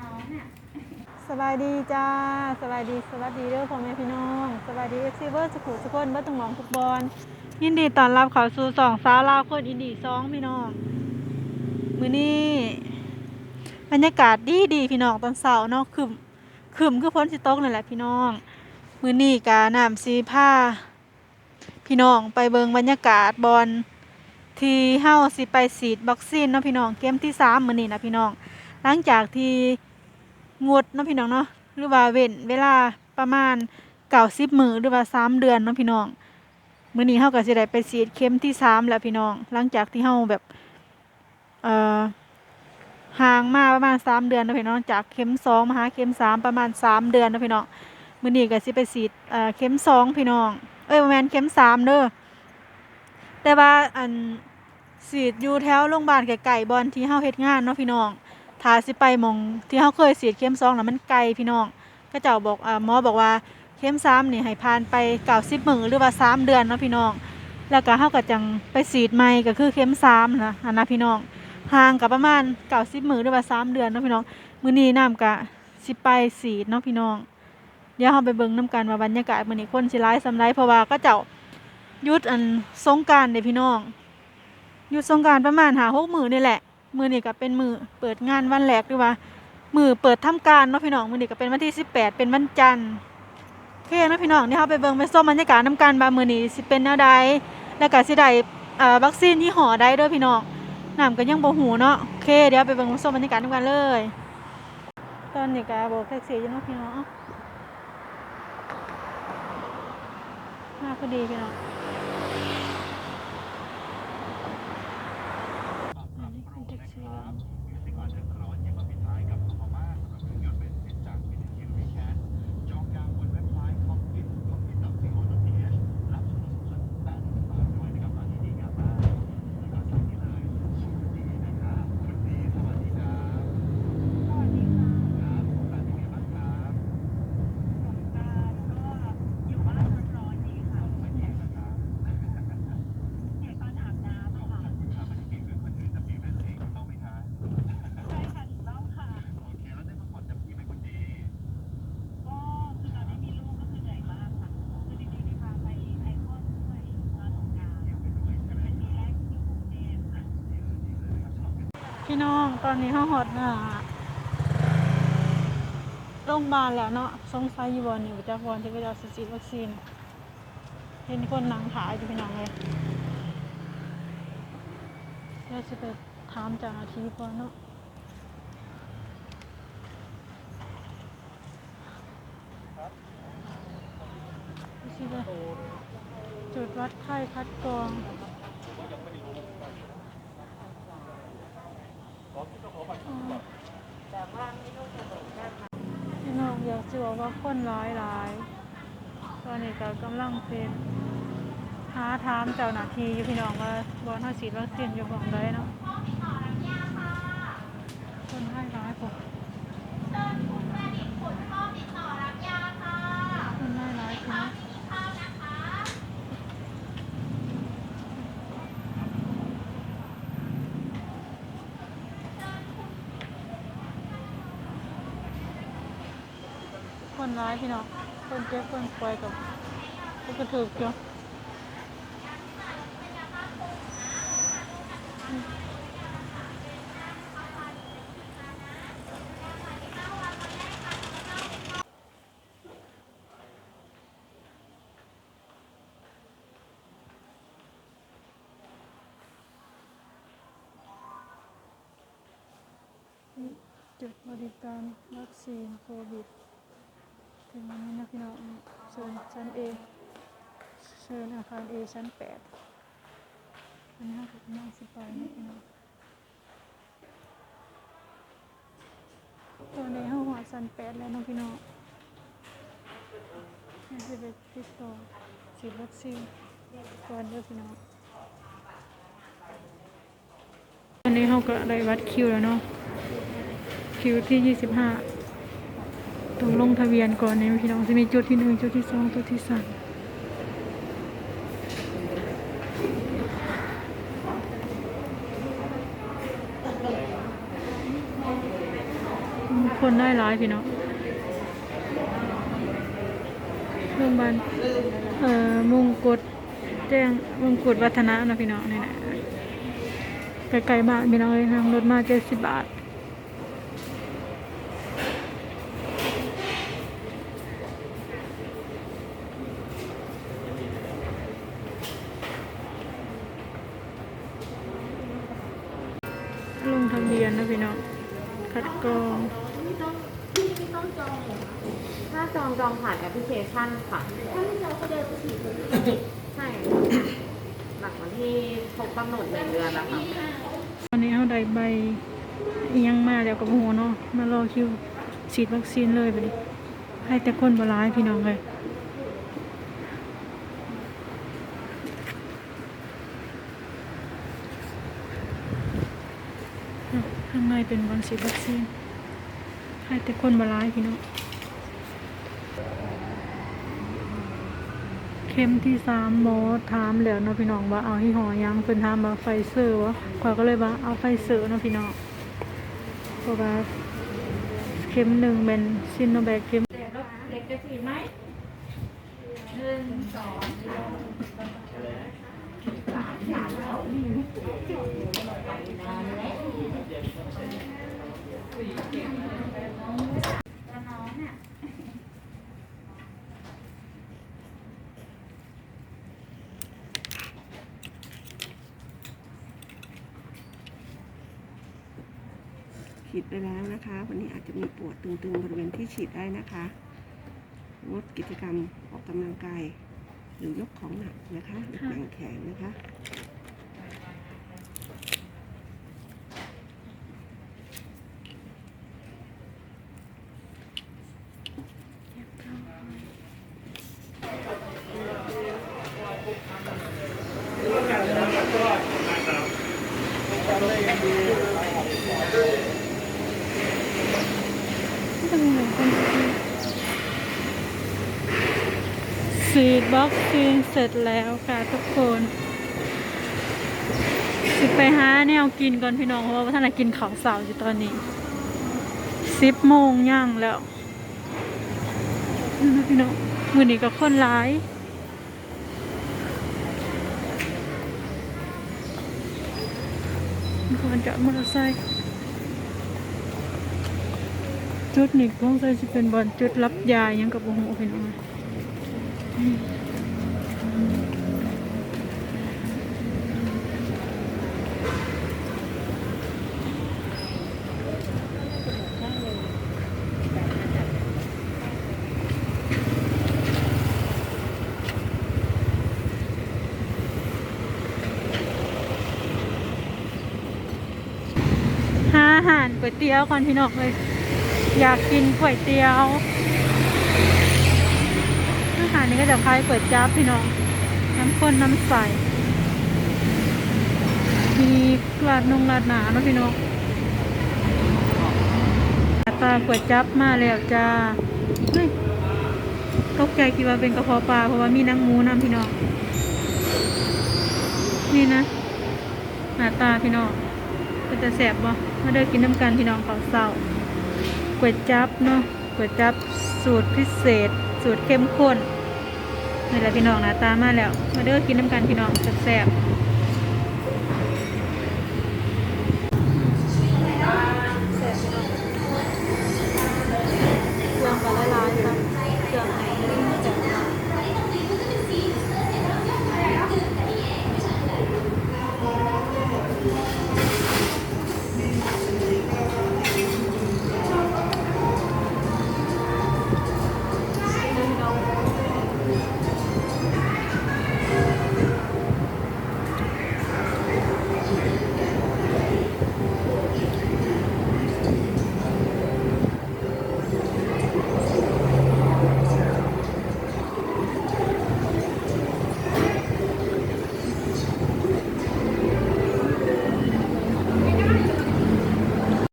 น้องเนี่ยสบายดีจ้าสบายดีสวัสดีเด้อพ่อแม่พี่น้องสบายดีเอฟซีเบอร์สุขุสุคนเบอร์ตงหมองทุกบอลยินดีต้อนรับเขาสู่สองสาวลาวคนอินดีสองพี่น้องมื้อนี้บรรยากาศดีดีพี่น้องตอนเช้าเนาะคึมคึมคือพ้นสิตกนั่นแหละพี่น้อง มื้อนี้กาน้ำสีผ้า พี่น้องไปเบิงบรรยากาศบอลที่เฮาสิไปฉีดวัคซีนเนาะพี่น้องเข็มที่สามมื้อนี้นะพี่น้อง หลังจากที่ งดเนาะพี่น้องเนาะหรือว่าเว้นเวลาประมาณเก้าสิบมือหรือว่าสามเดือนเนาะพี่น้องมื้อนี้เฮาก็สิได้ไปฉีดเข็มที่สามแล้วพี่น้อง หลังจากที่เฮาแบบเอ่อห่างมาประมาณสามเดือนนะพี่น้องจากเข็มสองมาหาเข็มสามประมาณสามเดือนนะพี่น้องมื้อนี้ก็สิไปฉีดเอ่อเข็มสองพี่น้อง เอ้ยแมนเข็มสามเด้อแต่ว่าอันฉีดอยู่แถวโรงพยาบาลไกลๆบอนที่เฮาเฮ็ดงานเนาะพี่น้อง ถ้าสิไปมองที่เขาเคยฉีดเข็มสองน่ะมันไกลพี่น้องก็เจ้าบอกอ่าหมอบอกว่าเข็มสามนี่ให้ผ่านไปเก้าสิบมือหรือว่าสามเดือนเนาะพี่น้อง แล้วก็เฮาก็จังไปฉีดใหม่ก็คือเข็มสามนะอันนะพี่น้องห่างกับประมาณเก้าสิบมือหรือว่าสามเดือนเนาะพี่น้องมือนี้น้ำกะสิไปฉีดเนาะพี่น้อง เดี๋ยวเราไปเบิ่งน้ำกันว่าบรรยากาศมือนี้คนสิร้ายสำไรเพราะว่าก็เจ้ายุดอันสงการเด้พี่น้องยุดสงการประมาณหาหกมือนี่แหละ มือนี่ก็เป็นมือเปิดงานวันแรกหรือว่า มือเปิดทำการเนาะพี่น้องมือนี่ก็เป็นวันที่ 18 เป็นวันจันทร์โอเคเนาะพี่น้องนี่เราไปเบิ่งไปส้มบรรยากาศน้ำกันบามือนี้สิเป็นแนวใดแล้วก็สิได้อ่าวัคซีนที่ห่อได้เด้อพี่น้องน้ำก็ยังบ่หูเนาะโอเคเดี๋ยวไปเบิ่งไปส้มบรรยากาศน้ำกันเลย ตอนนี้ก็โบกแท็กซี่ยู่เนาะพี่น้องมาพอดีพี่น้องอันนี้คือแท็กซี่แล้ว อยู่บ้านร้อนๆดีค่ะไม่แข็งนะคะเนี่ยตอนอาบน้ำค่ะใช่ค่ะถูกต้องค่ะก็คือตอนนี้มีลูกก็คือเหนื่อยมากค่ะคือจริงๆที่พาไปไอคอนด้วยมาสงกรานต์เป็นปีแรกที่กรุงเทพค่ะ พี่น้องตอนนี้ห้องหอดหน้าโรงพยาบาลแล้วเนาะสงสัยอยู่บอนอยู่จากบอนที่ก็จะเอาฉีดวัคซีน เห็นคนหนังขายอยู่พี่น้องเลยเดี๋ยวจะไปถามเจากอาทีก่อนเนาะเดี๋ยวสิไปจุดวัดไข้คัดกรอง พี่น้องอยากจะบอกว่าค นร้ายร้ายตอนนี้ก็กำลังเป็นหาถามเจ้าหน้าที่อยู่พี่น้องว่าบอลเขาสีวัคซีนอยู่ของใดเนาะคนให้ร้ายผมคนให้ร้ายพี่น้อง คนร้ายพี่น้องคนเจ็บคนป่วยกับคนกระถือเกี่ยวจุดบริการวัคซีนโควิด ถึงวันนี้นะพี่น้องเชิญชั้นเอเชิญอาคารเอชั้นแปดอันนี้เราพี่น้องสิไปนะพี่น้องตอนนี้เราหัวชั้นแปดแล้วน้องพี่น้องนี่จะไปติดต่อฉีดวัคซีนก่อนเด้อพี่น้องตอนนี้เราก็ได้วัดคิวแล้วเนาะคิวที่ยี่สิบห้า ต้องลงทะเบียนก่อนเนี่ยพี่น้องจะมีจุดที่หนึ่งจุดที่สองจุดที่สามคนได้หลายพี่น้องโรงพยาบาลเอ่อมงกุฎแจ้งมงกุฎวัฒนะนะพี่น้องนี่นะไกลๆมากพี่น้องเลยทางรถมาเจ็ดสิบบาท ลงทะเบียนนะ พี่น้องคัดกรองไม่ต้องที่ไม่ต้องจองเหรอถ้าจองจองผ่านแอปพลิเคชันค่ะถ้าไม่จองก็เดินไปฉีดเลยใช่หลังวันที่ครบกำหนดหนึ่งเดือนแล้วค่ะตอนนี้เอาได้ใบอิหยังมาแล้วกับหัวเนาะมารอคิวฉีดวัคซีนเลยไปดิให้แต่คนบร้ายพี่น้องเลยอะข้าง ในเป็นวันฉีดวัคซีนให้แต่คนบร้ายพี่น้องเข็มที่สามหมอถามแล้วเนาะพี่น้องว่าเอาที่หอยังเพิ่นถามว่าไฟเซอร์วะข้อยก็เลยว่าเอาไฟเซอร์เนาะพี่น้องเพราะว่าเข็มหนึ่งเป็นซินโนแบคเข็มเด็กจะฉีดไหมหนึ่งสองน้องเนี่ย ฉีดไปแล้วนะคะ วันนี้อาจจะมีปวดตึงๆบริเวณที่ฉีดได้นะคะ งดกิจกรรมออกกำลังกาย หรือยกของหนักนะคะหรือแข็งแขนนะคะ ฉีดวัคซีนเสร็จแล้วค่ะทุกคนสิไปหาแนวกินก่อนพี่น้องเพราะว่าท่านกินข้าวสาร์อยู่ตอนนี้สิบโมงย่างแล้วนั่นนะพี่น้องมือนี้ก็คนร้ายก่อนจะมอเตอร์ไซค์จุดนี้ต้องใส่จะเป็นบอลจุดรับยาอิหยังกับโอ้โหพี่น้อง หาอาหารก๋วยเตี๋ยวก่อนพี่น้องเลย อยากกินก๋วยเตี๋ยว นี้ก็จะคล้ายก๋วยจั๊บพี่น้อง น้ำข้นน้ำใส มีกลาดนงลาดหนาเนาะพี่น้องหน้าตาก๋วยจั๊บมาแล้วจ้าเฮ้ยตกใจคิดว่าเป็นกระเพาะปลาเพราะว่ามีนังหมูน้ำพี่น้อง นี่นะ หน้าตาพี่น้องก็จะแสบบ่มาเด้กินน้ำกันพี่น้องเขาเศร้าก๋วยจั๊บเนาะก๋วยจั๊บสูตรพิเศษ สูตรเข้มข้น นี่แหละพี่น้องนะตามมาแล้ว มาเด้อกินน้ำกันพี่น้องแซ่บ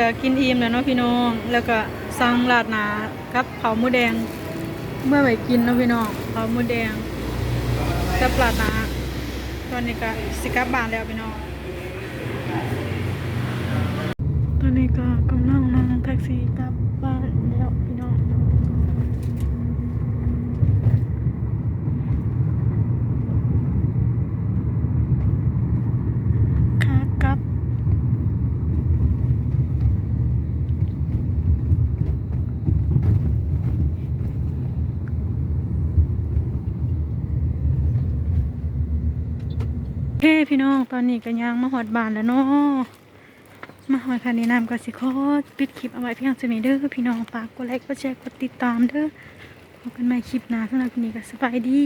ก็กินอิ่มแล้วเนาะพี่น้อง แล้วก็สั่งราดหนาครับเผาหมูแดง เมื่อไหร่กินเนาะพี่น้องเผาหมูแดงกับราดหนาตอนนี้ก็สิกับบานแล้วพี่น้อง ตอนนี้ก็กำลังนั่งแท็กซี่กลับบ้านแล้ว เคพี่น้องตอนนี้ก็ย่างมาหอดบานแล้วเนาะมาหอดคันนี้นำก็สิขอปิดคลิปเอาไว้เพียงเท่านี้เด้อพี่น้องฝากกดไลค์กดแชร์กดติดตามเด้อพบกันใหม่คลิปหน้าสำหรับวันนี้ก็สบายดี